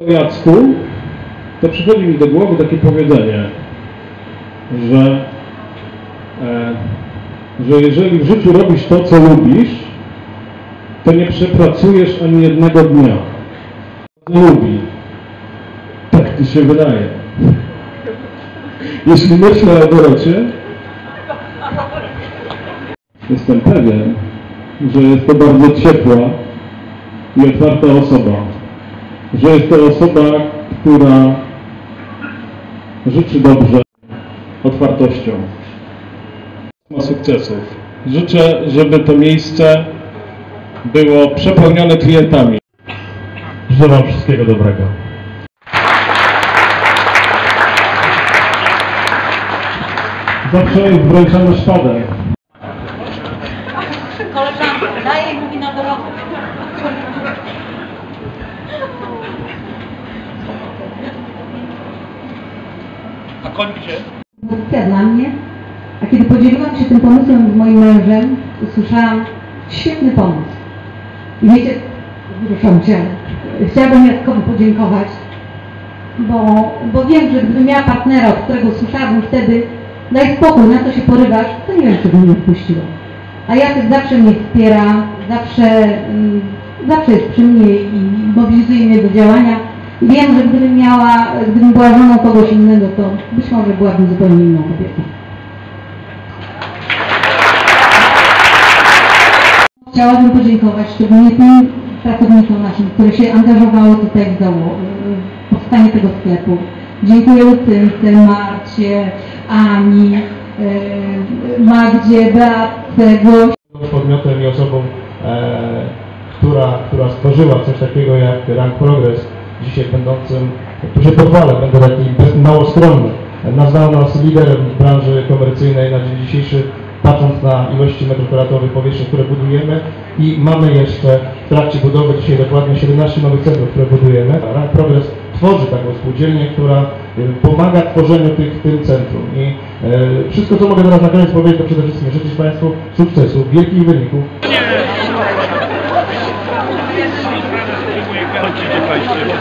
o Jacku, to przychodzi mi do głowy takie powiedzenie, że, e, że jeżeli w życiu robisz to, co lubisz, to nie przepracujesz ani jednego dnia. Lubi. Tak ci się wydaje. Jeśli myślę o Dorocie, jestem pewien, że jest to bardzo ciepła i otwarta osoba. Że jest to osoba, która życzy dobrze otwartością. Ma sukcesów. Życzę, żeby to miejsce było przepełnione klientami. Życzę Wam wszystkiego dobrego. Zawsze wręczamy szpadę. Koleżanka, daje mówi na dorobek. Emocja dla mnie. A kiedy podzieliłam się tym pomysłem z moim mężem, usłyszałam świetny pomysł. I wiecie, wzruszam cię. Chciałabym Jackowi podziękować, bo, bo wiem, że gdybym miała partnera, od którego usłyszałabym wtedy daj spokój, na co się porywasz, to nie wiem, czy bym nie odpuściła. A Jacek zawsze mnie wspiera, zawsze, mm, zawsze jest przy mnie i mobilizuje mnie do działania. Wiem, że gdybym miała, gdybym była żoną kogoś innego, to być może byłabym zupełnie inną kobietą. Chciałabym podziękować szczególnie tym pracownikom naszym, które się angażowały tutaj w, zało- powstanie tego sklepu. Dziękuję Lucynce, Marcie, Ani, e, Magdzie, Beatce, podmiotem i osobą, e, która, która stworzyła coś takiego jak Rank Progress, dzisiaj będącym, się pochwalę, będę taki bez, mało. Nazwano nas liderem w branży komercyjnej na dzień dzisiejszy, patrząc na ilości metrów kwadratowych powierzchni, które budujemy i mamy jeszcze w trakcie budowy dzisiaj dokładnie 17 nowych centrów, które budujemy. Rank Progress tworzy taką spółdzielnię, która e, pomaga w tworzeniu tych, tym centrum. I e, wszystko, co mogę teraz na koniec powiedzieć, to przede wszystkim życzyć Państwu sukcesów, wielkich wyników, Antes de ir para a esquerda.